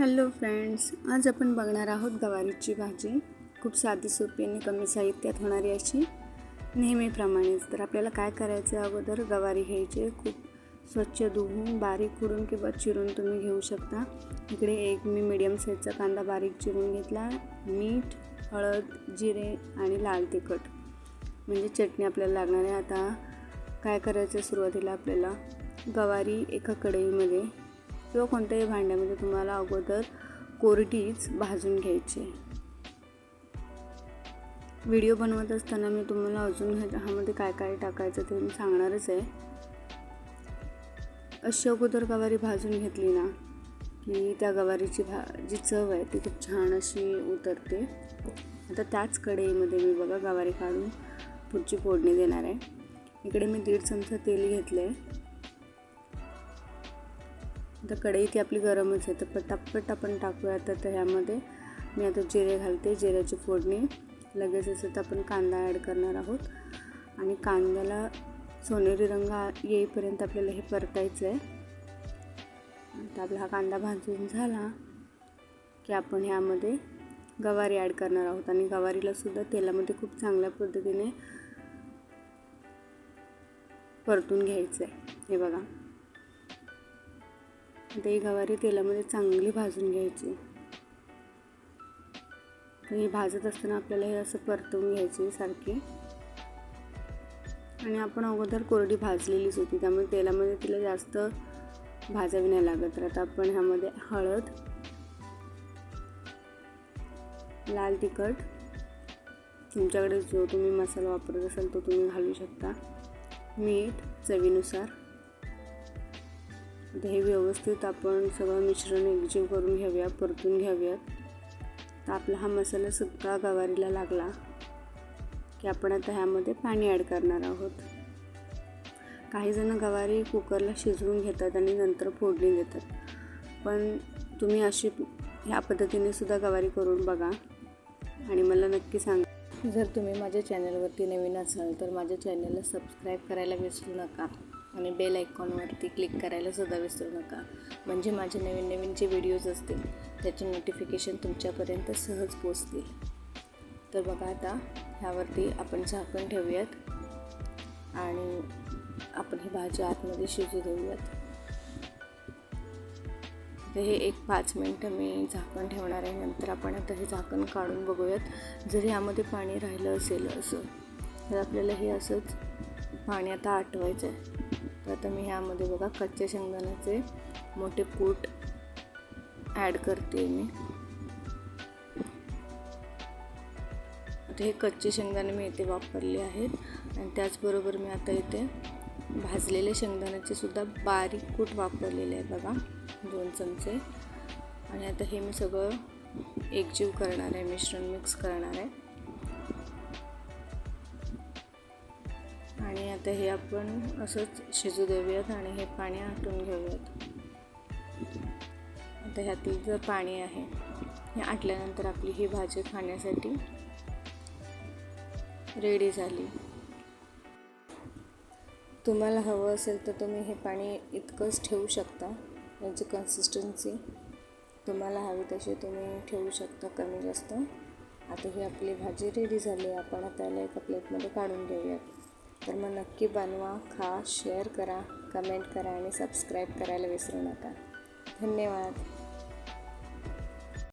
Hello friends आज आपण बघणार आहोत गवारीची भाजी. खूप साधी सोपी आणि कमी साहित्यात होणारी अशी. नेहमीप्रमाणेच. तर आपल्याला काय करायचं अगोदर? गवारी घ्यायची. खूप स्वच्छ धुवून बारीक कुडून किंवा चिरून तुम्ही घेऊ शकता. इकडे एक मी मिडियम साईजचा कांदा बारीक चिरून घेतला. मीठ हळद जिरे आणि लाल तिखट. म्हणजे चटणी आपल्याला लागणार आहे. आता काय करायचं सुरुवातीला आपल्याला? गवारी एका कढईमध्ये किंवा कोणत्याही भांड्यामध्ये तुम्हाला अगोदर कोरडीच भाजून घ्यायची व्हिडिओ बनवत असताना मी तुम्हाला अजून ह्यामध्ये काय काय टाकायचं ते मी सांगणारच आहे. अशी अगोदर गवारी भाजून घेतली ना की त्या गवारीची भा जी चव आहे ती खूप छान अशी उतरते. आता त्याच कढईमध्ये मी बघा गवारी काढून पुढची फोडणी देणार आहे. इकडे मी दीड चमचा तेल घेतलं आहे तर कढई ती आपली गरमच आहे. तर पटापट आपण टाकूया. तर ह्यामध्ये मी आता जिरे घालते. जिऱ्याची फोडणी. लगेच असं तर आपण कांदा ॲड करणार आहोत. आणि कांद्याला सोनेरी रंग येईपर्यंत आपल्याला हे परतायचं आहे. आता आपला हा कांदा भाजून झाला की आपण ह्यामध्ये गवारी ॲड करणार आहोत. आणि गवारीला सुद्धा तेलामध्ये खूप चांगल्या पद्धतीने परतून घ्यायचं आहे हे बघा. आता ही गवारी तेलामध्ये चांगली भाजून घ्यायची. हे भाजत असताना आपल्याला हे असं परतवून घ्यायचे सारखी. आणि आपण अगोदर कोरडी भाजलेलीच होती त्यामुळे तेलामध्ये तिला जास्त भाजावी नाही लागत. तर आता आपण ह्यामध्ये हळद लाल तिखट तुमच्याकडे जो तुम्ही मसाला वापरत असाल तो तुम्ही घालू शकता. मीठ चवीनुसार. आता हे व्यवस्थित आपण सगळं मिश्रण एकजीव करून घ्याव्या परतून घ्याव्यात. तर आपला हा मसाला सगळा गवारीला लागला की आपण आता ह्यामध्ये पाणी ॲड करणार आहोत. काहीजणं गवारी कुकरला शिजवून घेतात आणि नंतर फोडणी देतात. पण तुम्ही अशी ह्या पद्धतीने सुद्धा गवारी करून बघा आणि मला नक्की सांगा. जर तुम्ही माझ्या चॅनलवरती नवीन असाल तर माझ्या चॅनलला सबस्क्राईब करायला विसरू नका. आणि बेल आयकॉनवरती क्लिक करायला सुद्धा विसरू नका. म्हणजे माझे नवीन नवीन जे व्हिडिओज असतील त्याचे नोटिफिकेशन तुमच्यापर्यंत सहज पोचतील तर बघा आता ह्यावरती आपण झाकण ठेवूयात. आणि आपण ही भाजी आतमध्ये शिजू देऊयात. तर हे एक पाच मिनटं मी झाकण ठेवणार आहे. नंतर आपण आता हे झाकण काढून बघूयात. जर ह्यामध्ये पाणी राहिलं असेल असं तर आपल्याला हे असंच पाणी आता आटवायचं आहे आता मी ह्यामध्ये बघा कच्च्या शेंगदाण्याचे मोठे कूट ॲड करते मी. आता हे कच्चे शेंगदाणे मी इथे वापरले आहेत आणि त्याचबरोबर मी आता इथे भाजलेले शेंगदाण्याचे सुद्धा बारीक कूट वापरलेले आहे बघा दोन चमचे. आणि आता हे मी सगळं एकजीव करणार आहे मिश्रण मिक्स करणार आहे. आणि आता हे आपण असंच शिजू देऊयात आणि हे पाणी आटून घेऊयात. आता ह्यातील जर पाणी आहे हे आटल्यानंतर आपली ही भाजी खाण्यासाठी रेडी झाली. तुम्हाला हवं असेल तर तुम्ही हे पाणी इतकंच ठेवू शकता. याची कन्सिस्टन्सी तुम्हाला हवी तशी तुम्ही ठेवू शकता कमी जास्त. आता ही आपली भाजी रेडी झाली. आपण आता याला एका प्लेटमध्ये काढून घेऊयात. तर मग नक्की बनवा खा शेअर करा कमेंट करा आणि सबस्क्राईब करायला विसरू नका. धन्यवाद.